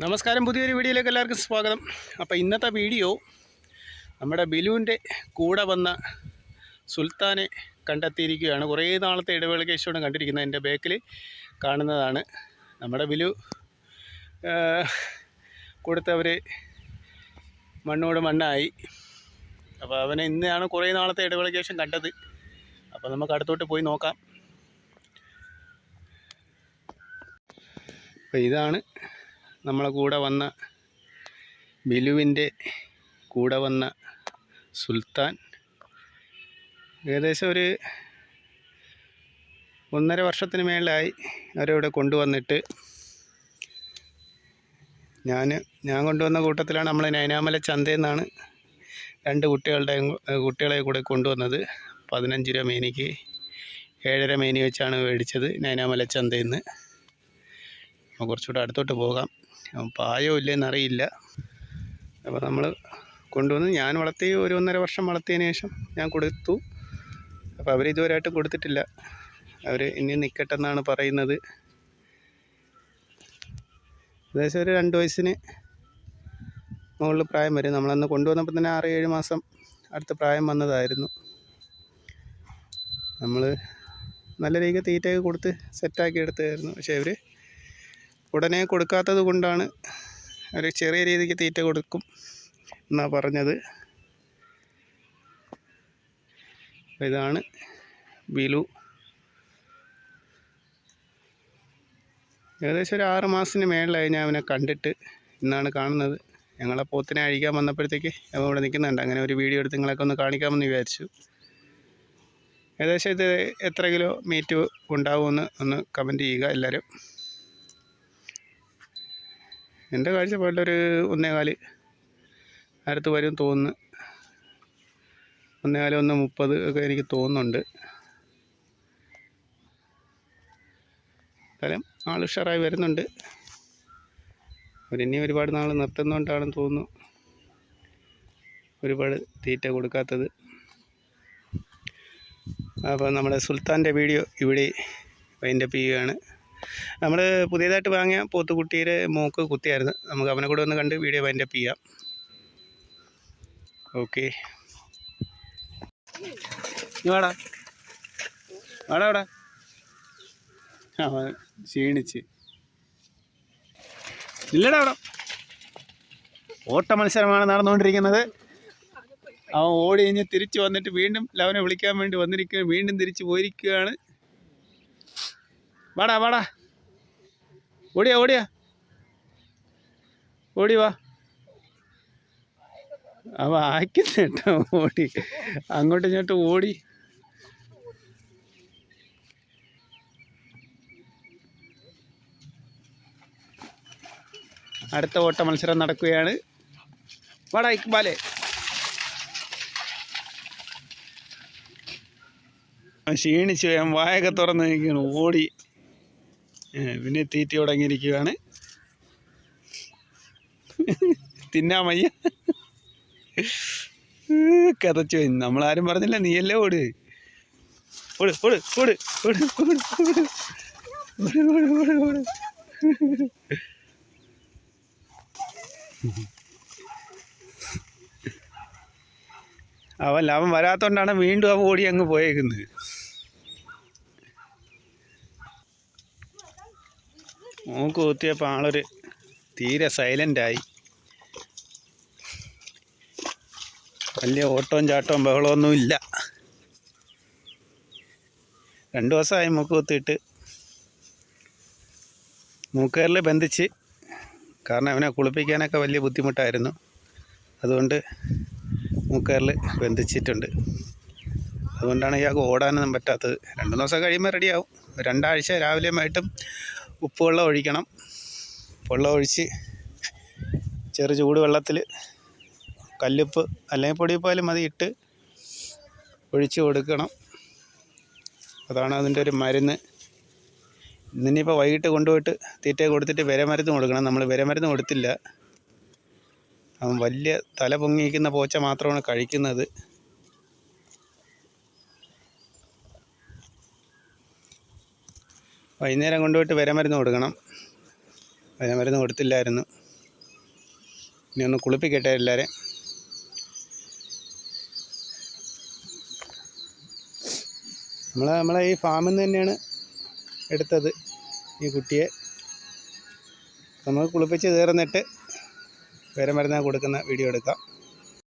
നമസ്കാരം പുതിയൊരു വീഡിയോയിലേക്ക് എല്ലാവർക്കും സ്വാഗതം. അപ്പോൾ ഇന്നത്തെ വീഡിയോ നമ്മുടെ ബിലുവിന്റെ കൂടെ വന്ന സുൽത്താനെ കണ്ടെത്തിയിരിക്കുകയാണ്. കുറേ നാളത്തെ ഇടവേളയ്ക്ക് ശേഷമാണ് കണ്ടിരിക്കുന്നത്. എന്റെ ബാക്കിൽ കാണുന്നതാണ് നമ്മുടെ ബിലു കൊടുത്തവർ മണ്ണോട് മണ്ണായി. അപ്പോൾ അവനെ ഇന്നാണ് കുറേ നാളത്തെ ഇടവേളയ്ക്ക് ശേഷം കണ്ടത്. അപ്പോൾ നമുക്ക് അടുത്തോട്ട് പോയി നോക്കാം. അപ്പോൾ ഇതാണ് നമ്മളെ കൂടെ വന്ന ബിലുവിന്റെ കൂടെ വന്ന സുൽത്താൻ ഏകദേശം ഒരു ഒന്നര വർഷത്തിന് മേളിലായി അവരവിടെ കൊണ്ടുവന്നിട്ട് ഞാൻ ഞാൻ കൊണ്ടുവന്ന കൂട്ടത്തിലാണ് നമ്മൾ നൈനാമല ചന്തയിൽ നിന്നാണ് രണ്ട് കുട്ടികളുടെ കുട്ടികളെ കൂടെ കൊണ്ടുവന്നത്. പതിനഞ്ച് രൂപ മേനിക്ക് ഏഴര മേനി വെച്ചാണ് മേടിച്ചത് നൈനാമല ചന്തയിൽ നിന്ന് കുറച്ചുകൂടെ അടുത്തോട്ട് പോകാം. പായോ ഇല്ലെന്നറിയില്ല അപ്പോൾ നമ്മൾ കൊണ്ടുവന്ന് ഞാൻ വളർത്തി ഒരു ഒന്നര വർഷം വളർത്തിയതിന് ശേഷം ഞാൻ കൊടുത്തു. അപ്പോൾ അവർ ഇതുവരെയായിട്ട് കൊടുത്തിട്ടില്ല. അവർ ഇനി നിൽക്കട്ടെ എന്നാണ് പറയുന്നത്. ഏകദേശം ഒരു രണ്ട് വയസ്സിന് മുകളിൽ പ്രായം വരും. നമ്മളന്ന് കൊണ്ടുവന്നപ്പോൾ തന്നെ ആറ് ഏഴ് മാസം അടുത്ത പ്രായം വന്നതായിരുന്നു. നമ്മൾ നല്ല രീതിക്ക് തീറ്റയൊക്കെ കൊടുത്ത് സെറ്റാക്കി എടുത്തായിരുന്നു പക്ഷേ ഇവർ ഉടനെ കൊടുക്കാത്തത് കൊണ്ടാണ് ഒരു ചെറിയ രീതിക്ക് തീറ്റ കൊടുക്കും എന്നാണ് പറഞ്ഞത്. ഇതാണ് ബിലു. ഏകദേശം ഒരു ആറ് മാസത്തിന് മേളിലായി ഞാൻ അവനെ കണ്ടിട്ട് ഇന്നാണ് കാണുന്നത്. ഞങ്ങളെ പോത്തിനെ അഴിക്കാൻ വന്നപ്പോഴത്തേക്ക് അവൻ ഇവിടെ നിൽക്കുന്നുണ്ട്. അങ്ങനെ ഒരു വീഡിയോ എടുത്ത് നിങ്ങളൊക്കെ ഒന്ന് കാണിക്കാമെന്ന് വിചാരിച്ചു. ഏകദേശം ഇത് എത്ര കിലോ മീറ്റ് ഉണ്ടാവുമെന്ന് ഒന്ന് കമന്റ് ചെയ്യുക എല്ലാവരും. എന്റെ കാഴ്ചപ്പാടിലൊരു ഒന്നേകാൽ. അടുത്ത് വരും തോന്നുന്നു. ഒന്നേകാൽ ഒന്ന് മുപ്പത് ഒക്കെ എനിക്ക് തോന്നുന്നുണ്ട്. സ്ഥലം ആൾ ഉഷാറായി വരുന്നുണ്ട്. അവരിനി ഒരുപാട് നാൾ നിർത്തുന്നതുകൊണ്ടാണെന്ന് തോന്നുന്നു. ഒരുപാട് തീറ്റ കൊടുക്കാത്തത്. അപ്പോൾ നമ്മുടെ സുൽത്താന്റെ വീഡിയോ ഇവിടെ വൈൻഡപ്പ് ചെയ്യുകയാണ്. നമ്മൾ പുതിയതായിട്ട് വാങ്ങിയ പോത്തുകുട്ടിയുടെ മൂക്ക് കുത്തിയായിരുന്നു. നമുക്ക് അവനെ കൂടെ ഒന്ന് കണ്ട് വീഡിയോ വൈൻഡപ്പ് ചെയ്യാം. ഓക്കെ വാടാ. വാടാ വാടാ അവൻ ക്ഷീണിച്ച്. ഇല്ലടാ അവിടെ. ഓട്ട മത്സരമാണ് നടന്നുകൊണ്ടിരിക്കുന്നത്. അവൻ ഓടി കഴിഞ്ഞ് തിരിച്ചു വന്നിട്ട് വീണ്ടും ലവനെ വിളിക്കാൻ വേണ്ടി വന്നിരിക്കുകയാണ്. വീണ്ടും തിരിച്ചു പോയിരിക്കുകയാണ്. വാടാ വാടാ. ഓടിയാ ഓടിയാ. ഓടി വാ. അവ കേട്ടോ ഓടി. അങ്ങോട്ട് ഇങ്ങോട്ടും ഓടി. അടുത്ത ഓട്ട മത്സരം നടക്കുകയാണ്. വാടാ ഇക്ബാലെ. ക്ഷീണിച്ചു ഞാൻ വായൊക്കെ തുറന്ന് നിൽക്കുന്നു ഓടി. പിന്നെ തീറ്റ തുടങ്ങിയിരിക്കുകയാണ് തിന്നാൻ വയ്യ കഥച്ചു നമ്മളാരും പറഞ്ഞില്ല നീയല്ലേ ഓട്. ഓട് ഓട് ഓട് ഓട് ഓട് ഓട്. ഓട് ഓട് ഓട് അവൻ അവൻ വരാത്തോണ്ടാണ് വീണ്ടും അവ ഓടി അങ്ങ് പോയേക്കുന്നത്. മൂക്ക് കുത്തിയപ്പോൾ ആളൊരു തീരെ സൈലന്റായി വലിയ ഓട്ടവും ചാട്ടവും ബഹളമൊന്നും ഇല്ല. രണ്ട് ദിവസമായി മൂക്ക് കുത്തിയിട്ട്. മൂക്കേറിൽ ബന്ധിച്ച്. കാരണം അവനെ കുളിപ്പിക്കാനൊക്കെ വലിയ ബുദ്ധിമുട്ടായിരുന്നു. അതുകൊണ്ട് മൂക്കേറിൽ ബന്ധിച്ചിട്ടുണ്ട്. അതുകൊണ്ടാണ് ഇയാൾക്ക് ഓടാനൊന്നും പറ്റാത്തത്. രണ്ട് ദിവസം കഴിയുമ്പോൾ റെഡിയാവും രണ്ടാഴ്ച രാവിലെയും വൈകിട്ടും ഉപ്പുവെള്ളം ഒഴിക്കണം. വെള്ളം ഒഴിച്ച് ചെറു ചൂട് വെള്ളത്തിൽ കല്ലുപ്പ് അല്ലെങ്കിൽ പൊടിപ്പാലും മതി ഇട്ട് ഒഴിച്ച് കൊടുക്കണം. അതാണ് അതിന്റെ ഒരു മരുന്ന്. ഇന്നിപ്പോൾ വൈകിട്ട് കൊണ്ടുപോയിട്ട് തീറ്റ കൊടുത്തിട്ട് വിരമരുന്ന് കൊടുക്കണം. നമ്മൾ വിരമരുന്ന് കൊടുത്തില്ല. വലിയ തല പൊങ്ങിയിരിക്കുന്ന പോച്ച മാത്രമാണ് കഴിക്കുന്നത്. വൈകുന്നേരം കൊണ്ടുപോയിട്ട് വിരമരുന്ന് കൊടുക്കണം. വിരമരുന്ന് കൊടുത്തില്ലായിരുന്നു. ഇനി ഒന്ന് കുളിപ്പിക്കട്ടെ എല്ലാവരെയും നമ്മൾ നമ്മളെ ഈ ഫാമിൽ നിന്ന് തന്നെയാണ് എടുത്തത് ഈ കുട്ടിയെ. നമുക്ക് കുളിപ്പിച്ച് കയറുന്നിട്ട് വരെ മരുന്ന് കൊടുക്കുന്ന വീഡിയോ എടുക്കാം.